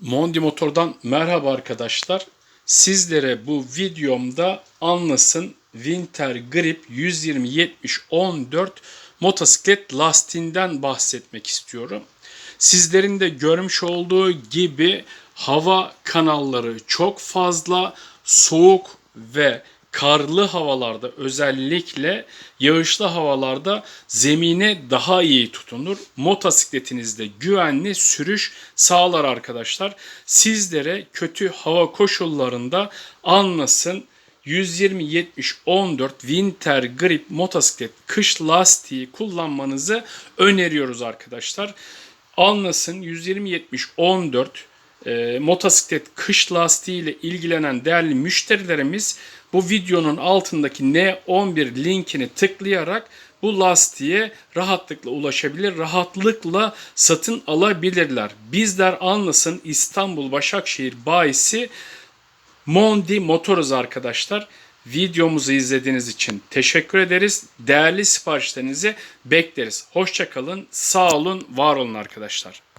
Mondi Motor'dan merhaba arkadaşlar. Sizlere bu videomda Anlas'ın Winter Grip 120-70-14 motosiklet lastiğinden bahsetmek istiyorum. Sizlerin de görmüş olduğu gibi hava kanalları çok fazla soğuk ve karlı havalarda özellikle yağışlı havalarda zemine daha iyi tutunur. Motosikletinizde güvenli sürüş sağlar arkadaşlar. Sizlere kötü hava koşullarında anlasın 120-70-14 Winter Grip motosiklet kış lastiği kullanmanızı öneriyoruz arkadaşlar. Anlasın 120-70-14 e, motosiklet kış lastiği ile ilgilenen değerli müşterilerimiz bu videonun altındaki N11 linkini tıklayarak bu lastiğe rahatlıkla ulaşabilir, rahatlıkla satın alabilirler. Bizler Anlas'ın İstanbul Başakşehir bayisi Mondi Motoruz arkadaşlar. Videomuzu izlediğiniz için teşekkür ederiz. Değerli siparişlerinizi bekleriz. Hoşçakalın, sağ olun, var olun arkadaşlar.